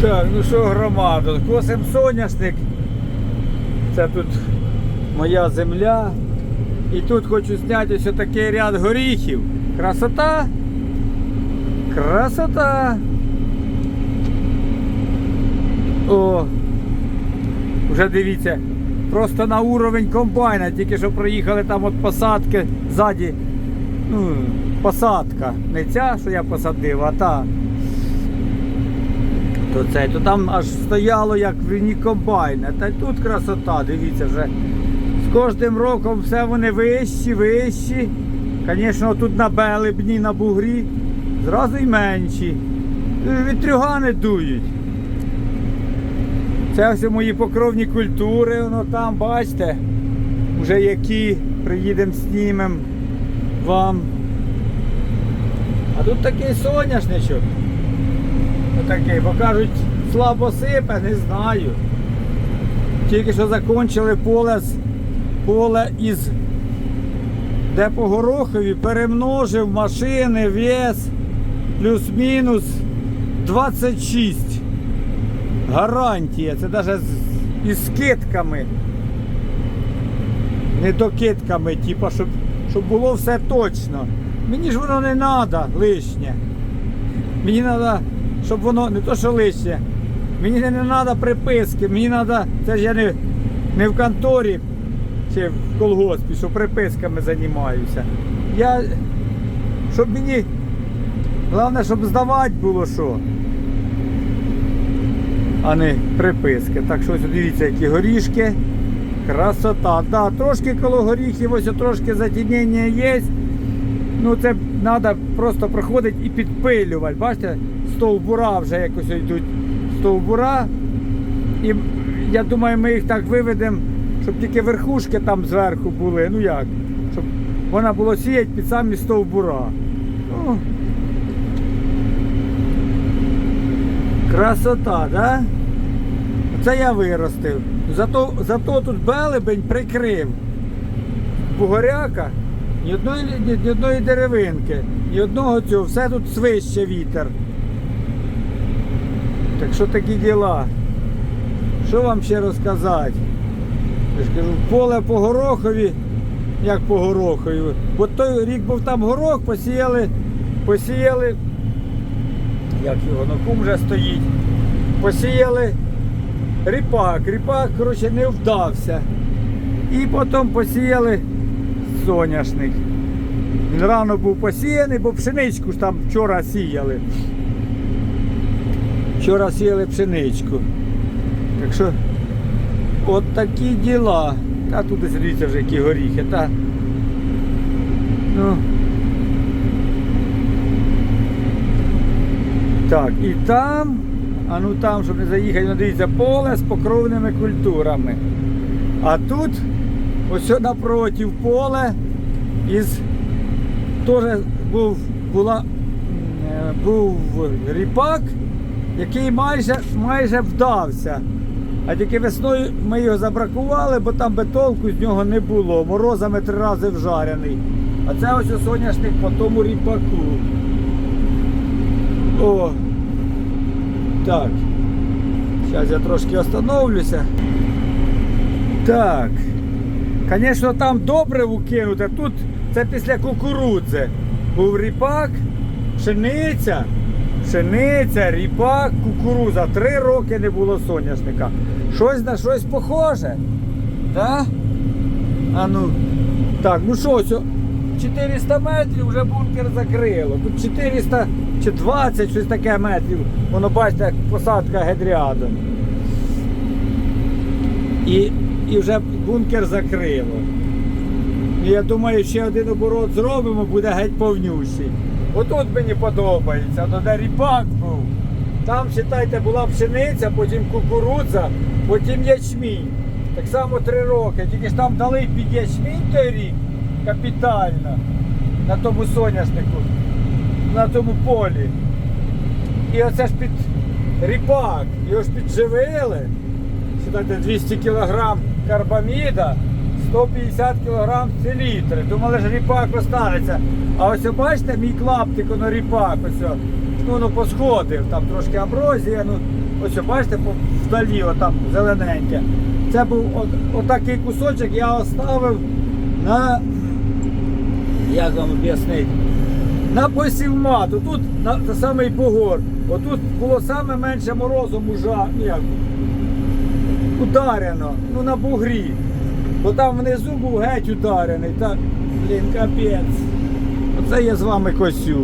Так, ну що, громада, косим соняшник. Це тут моя земля. І тут хочу зняти ось такий ряд горіхів. Красота. Красота. О. Вже дивіться. Просто на уровень комбайна, тільки що проїхали там от посадки ззаді. Ну, посадка. Не ця, що я посадив, а та. То цей, то там аж стояло як в комбайна. Та тут красота, дивіться вже. З кожним роком все вони вищі, вищі. Звісно, тут на белебні, на бугрі, зразу й менші. Вітрюгани дують. Це ось мої покровні культури, воно там, бачите, вже які приїдемо знімемо вам. А тут такий соняшничок. Отакий, бо кажуть, слабо сипе, не знаю. Тільки що закінчили поле, поле із де по горохові перемножив машини вес плюс-мінус 26. Гарантія. Це навіть із скидками. Не докидками, типу, щоб, щоб було все точно. Мені ж воно не треба лишнє. Мені треба, щоб воно не то, що лишнє. Мені не треба приписки, мені треба, це ж я не, не в конторі чи в колгоспі, що приписками займаюся. Я, щоб мені, головне, щоб здавати було що, а не приписки. Так що ось дивіться, які горішки. Красота. Да, трошки коло горіхів, ось трошки затінення є. Ну це треба просто проходити і підпилювати. Бачите, стовбура вже якось йдуть стовбура. І я думаю, ми їх так виведемо, щоб тільки верхушки там зверху були. Ну як? Щоб вона було сіяти під самі стовбура. Ну, красота, да? Це я виростив. Зато, зато тут белебень прикрив. Бугоряка, ні одної, ні, ні одної деревинки, ні одного цього, все тут свище вітер. Так що такі діла? Що вам ще розказати? Я ж кажу, поле по горохові, як по горохові. Бо той рік був там горох, посіяли, посіяли, як його, ну кум вже стоїть. Посіяли ріпак. Ріпак, коротше, не вдався. І потім посіяли соняшник. Він рано був посіяний, бо пшеничку ж там вчора сіяли. Вчора сіяли пшеничку. Так що от такі діла. Та тут дивіться вже які горіхи. Та... Ну. Так, і там, а ну там, щоб не заїхати, ну дивіться, поле з покровними культурами. А тут ось напротив поле із теж був, була, е, був ріпак, який майже, майже вдався. А тільки весною ми його забракували, бо там би толку з нього не було. Морозами три рази вжарений. А це ось соняшник по тому ріпаку. О! Так. Зараз я трошки остановлюся. Так. Звісно, там добре укинуте. Тут це після кукурудзи. Був ріпак, пшениця, пшениця, ріпак, кукуруза. Три роки не було соняшника. Щось на щось похоже. Так? А ну. Так, ну що, ось 400 метрів вже бункер закрило. Тут 400 чи 20, щось таке метрів. Воно бачите, як посадка гедріадом. І, і вже бункер закрило. І я думаю, ще один оборот зробимо, буде геть повнющий. Отут мені подобається, ну де ріпак був. Там, вважайте, була пшениця, потім кукурудза, потім ячмінь. Так само три роки. Тільки ж там дали під ячмінь той рік капітально на тому соняшнику, на тому полі. І оце ж під ріпак, його ж підживили. Сідайте 200 кг карбаміда, 150 кг селітри. Думали, що ріпак останеться. А ось бачите, мій клаптик, воно ріпак ось. ну воно посходив, там трошки амброзія, ну ось бачите, вдалі, отам зелененьке. Це був от, отакий кусочок, я оставив на, як вам об'яснити, на посівмату. Тут на це самий погор. Отут було саме менше морозу мужа, ну як, ударено, ну на бугрі. Бо там внизу був геть ударений. Так, блін, капець. Оце я з вами косю.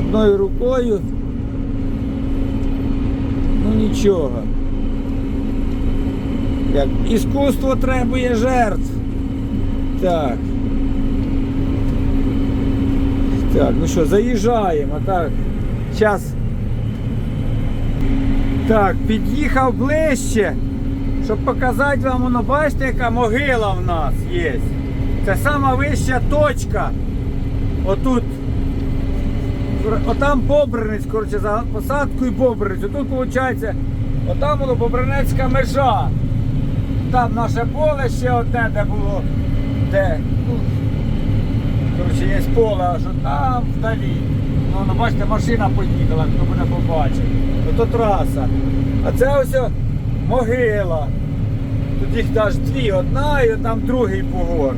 Одною рукою. Ну нічого. Як іскусство требує жертв. Так. Так, ну що, заїжджаємо, так. Зараз. Так, під'їхав ближче, щоб показати вам, воно бачите, яка могила в нас є. Це сама вища точка. Отут. Отам Бобринець, коротше, за посадкою Бобринець. Отут виходить, отам воно Бобринецька межа. Там наше поле ще одне, де було, де, ну, коротше, є поле, аж там вдалі. Ну, ну, бачите, машина поїхала, хто мене побачив. Ото траса. А це ось могила. Тут їх аж дві, одна і там другий погор.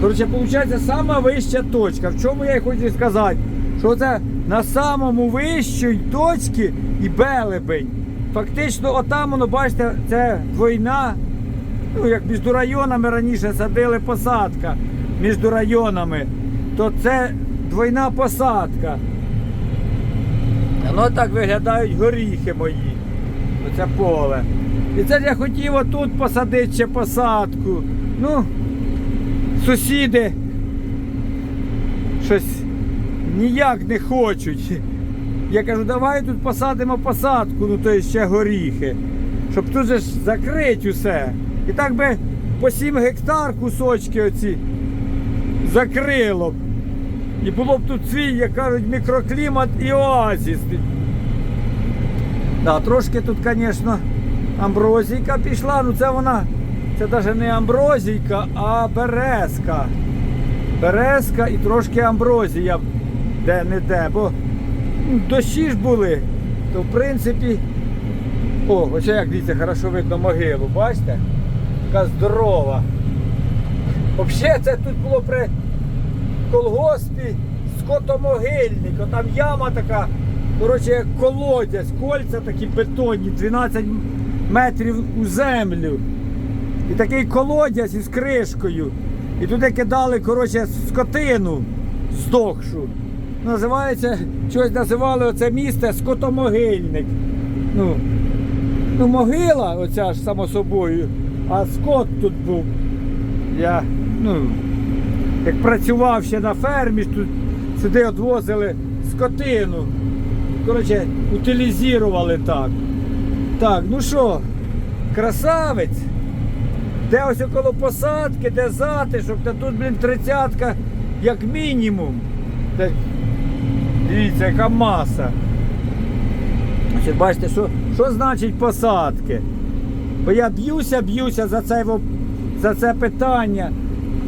Коротше, виходить, сама вища точка. В чому я хочу сказати? Що це на самому вищій точці і белебень. Фактично, отам воно, бачите, це двойна. Ну, як між районами раніше садили посадка між районами, то це двойна посадка. Воно так виглядають горіхи мої. Оце поле. І це я хотів отут посадити ще посадку. Ну, сусіди щось ніяк не хочуть. Я кажу, давай тут посадимо посадку, ну то є ще горіхи. Щоб тут же ж закрити усе. І так би по 7 гектар кусочки оці закрило б. І було б тут свій, як кажуть, мікроклімат і оазіс. Да, трошки тут, звісно, амброзійка пішла, ну це вона, це навіть не амброзійка, а березка. Березка і трошки амброзія де-не-де, бо ну, дощі ж були, то в принципі. О, ось як дивіться, хорошо видно могилу, бачите? Така здорова. Взагалі це тут було при колгоспі скотомогильник, О, там яма така, коротше, як колодязь, кольця такі бетонні, 12 метрів у землю. І такий колодязь із кришкою. І туди кидали, коротше, скотину здохшу. Називається, щось називали оце місце скотомогильник. Ну, ну могила, оця ж само собою, а скот тут був. Я, ну, як працював ще на фермі, тут сюди відвозили скотину. Коротше, утилізували так. Так, ну що, красавець. Де ось около посадки, де затишок, та тут, блін, тридцятка як мінімум. Та, дивіться, яка маса. Значить, бачите, що, що значить посадки? Бо я б'юся, б'юся за це, за це питання.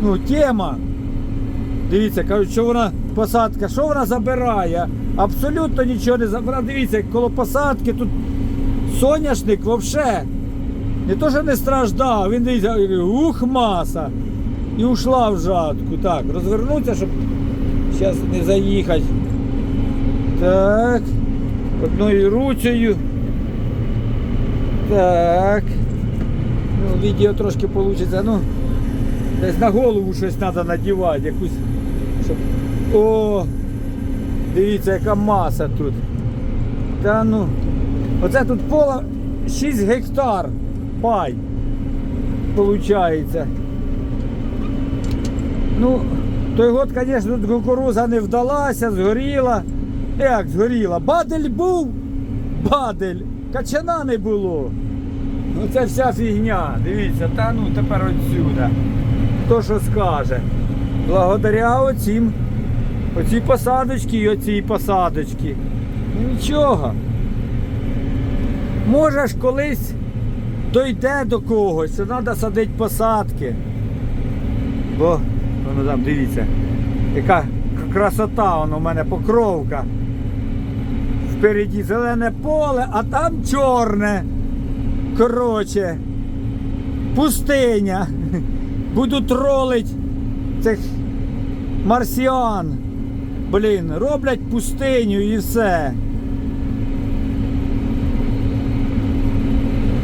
Ну, тема. Дивіться, кажуть, що вона посадка, що вона забирає? Абсолютно нічого не забирає. Дивіться, коло посадки тут соняшник взагалі. Не то, що не страждав, він дивіться, ух, маса. І ушла в жатку. Так, розвернутися, щоб зараз не заїхати. Так. Одною руцею. Так. Ну, відео трошки вийде. Ну, десь на голову щось треба надівати, якусь. Щоб... О! Дивіться, яка маса тут. Та ну. Оце тут поле 6 гектар пай. Получається. Ну, той год, звісно, тут кукуруза не вдалася, згоріла. Як згоріла? Бадель був, бадель, качана не було. Ну це вся фігня. Дивіться, та ну тепер отсюда. Хто що скаже? Благодаря оцім, оцій посадочці і оцій посадочці. Ну нічого. Може ж колись дойде до когось, треба садити посадки. Бо, воно там, дивіться, яка красота, воно в мене покровка. Впереді зелене поле, а там чорне. Коротше, пустиня. Буду тролить цих марсіан. Блін, роблять пустиню і все.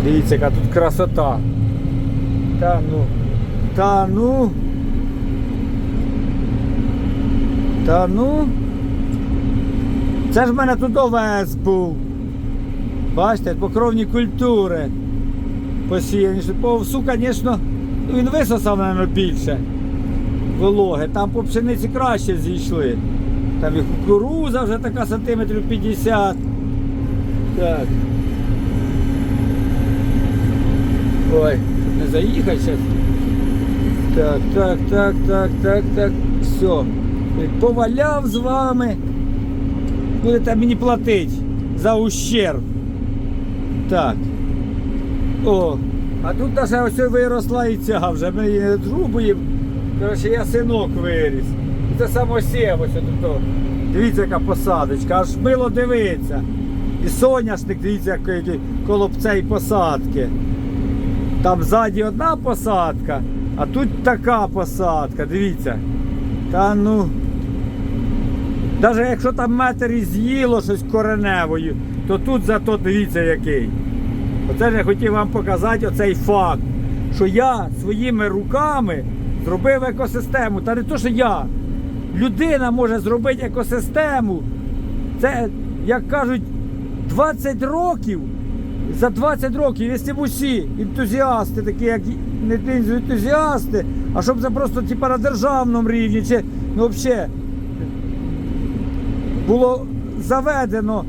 Дивіться, яка тут красота. Та ну. Та ну. Та ну. Це ж в мене тут овес був. Бачите, покровні культури. Посіяні. По овсу, звісно, він висосав, мабуть, більше вологи. Там по пшениці краще зійшли. Там і кукуруза вже така сантиметрів 50. Так. Ой, не заїхати зараз. Так, так, так, так, так, так. Все. Поваляв з вами. Будете мені платити за ущерб. Так. О. А тут навіть ось виросла і ця вже. Ми її зрубуємо. Коротше, я синок виріс. Це самосів ось тут. Дивіться, яка посадочка, аж мило дивиться. І соняшник, дивіться, який коло цієї посадки. Там ззаді одна посадка, а тут така посадка, дивіться. Та ну. Навіть якщо там метр і з'їло щось кореневою, то тут зато дивіться який. Оце ж я хотів вам показати оцей факт, що я своїми руками зробив екосистему. Та не то, що я. Людина може зробити екосистему. Це, як кажуть, 20 років. За 20 років, якщо б усі ентузіасти, такі як не ентузіасти, а щоб це просто типа, на державному рівні, чи ну, взагалі було заведено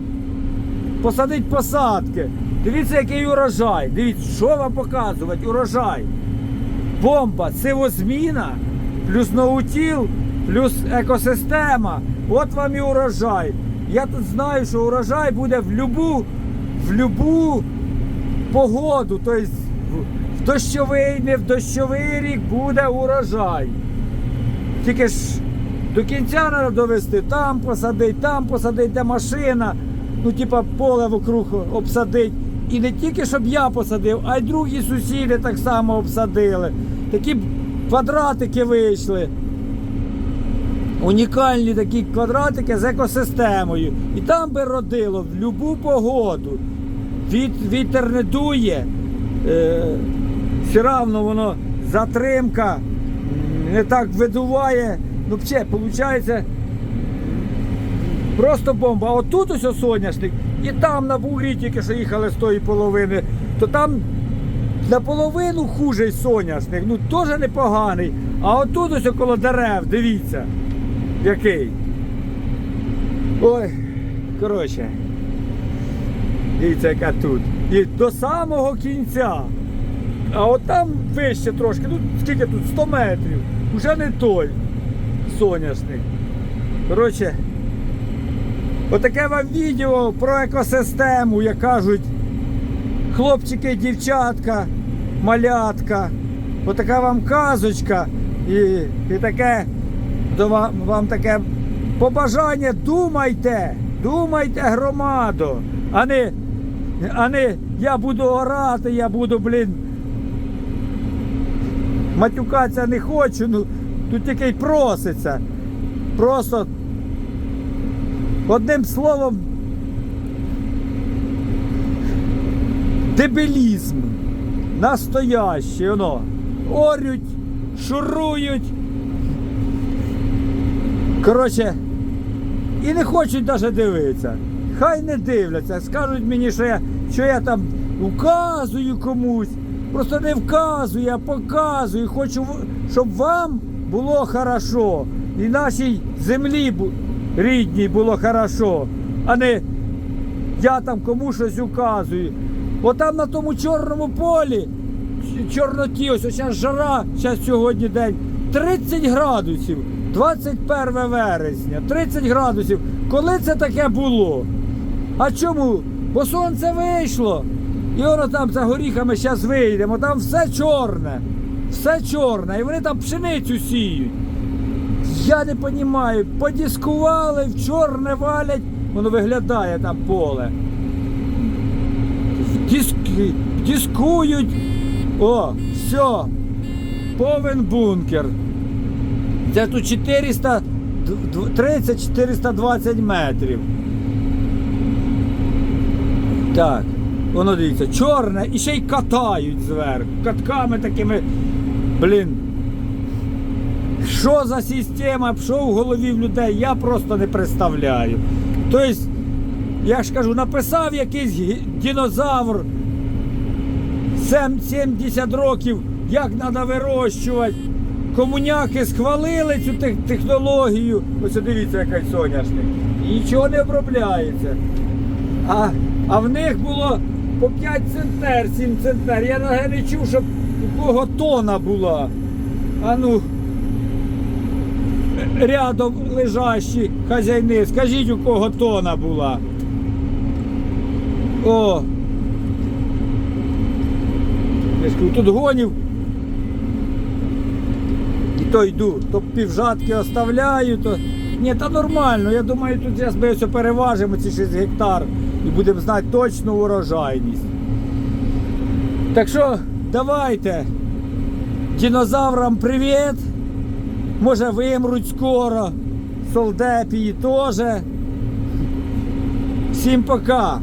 посадити посадки. Дивіться, який урожай. Дивіться, що вам показувати? Урожай. Бомба, сивозміна, плюс наутіл, плюс екосистема. От вам і урожай. Я тут знаю, що урожай буде в любу, в любу погоду. Тобто в- дощовий, не в дощовий рік буде урожай. Тільки ж до кінця треба довести, там посадить, там посадить, де машина, ну типа поле вокруг обсадить. І не тільки щоб я посадив, а й другі сусіди так само обсадили. Такі квадратики вийшли. Унікальні такі квадратики з екосистемою. І там би родило в будь-яку погоду. Від, вітер не дує, е, все равно воно затримка, не так видуває. Ну, взагалі, виходить, просто бомба. А отут ось соняшник, і там на бугрі тільки що їхали з тої половини, то там наполовину хужий соняшник, ну теж непоганий. А отут ось около дерев, дивіться, який. Ой, коротше. Дивіться, яка тут. І до самого кінця. А от там вище трошки, ну скільки тут? 100 метрів. Уже не той соняшник. Коротше, отаке вам відео про екосистему, як кажуть, хлопчики, дівчатка, малятка. Отака вам казочка. І, і таке до вам, вам таке побажання. Думайте, думайте, громадо, а не, а не я буду орати, я буду, блін. Матюкатися не хочу, ну тут тільки й проситься. Просто одним словом. Дебілізм. Настоящий, воно. Орють, шурують. Коротше, і не хочуть навіть дивитися. Хай не дивляться. Скажуть мені, що я, що я там вказую комусь. Просто не вказую, а показую. Хочу, щоб вам було хорошо. І нашій землі рідній було хорошо, а не я там комусь щось указую. Отам на тому чорному полі, чорноті, ось зараз жара, зараз сьогодні день, 30 градусів, 21 вересня, 30 градусів. Коли це таке було? А чому? Бо сонце вийшло. І воно там за горіхами зараз вийдемо, там все чорне, все чорне, і вони там пшеницю сіють. Я не розумію, подіскували, в чорне валять воно виглядає там поле. Диски, дискують. О, все. Повен бункер. Це тут 430-420 метрів. Так, воно дивіться, чорне і ще й катають зверху. Катками такими. Блін. Що за система, що в голові в людей, я просто не представляю. Тобто, я ж кажу, написав якийсь динозавр 70 років, як треба вирощувати. Комуняки схвалили цю тех- технологію. Ось дивіться, який соняшник. І нічого не обробляється. А, а в них було по 5 центнер, 7 центнер. Я навіть не чув, щоб у кого тона була. А ну, рядом лежащі хазяйни, скажіть, у кого тона була. О! Тут гонів. То йду, то півжатки оставляю, то. Ні, та нормально. Я думаю, тут зараз ми переважимо ці 6 гектар і будемо знати точну урожайність. Так що, давайте. Динозаврам привіт. Може вимруть скоро. Солдепії теж. Всім пока.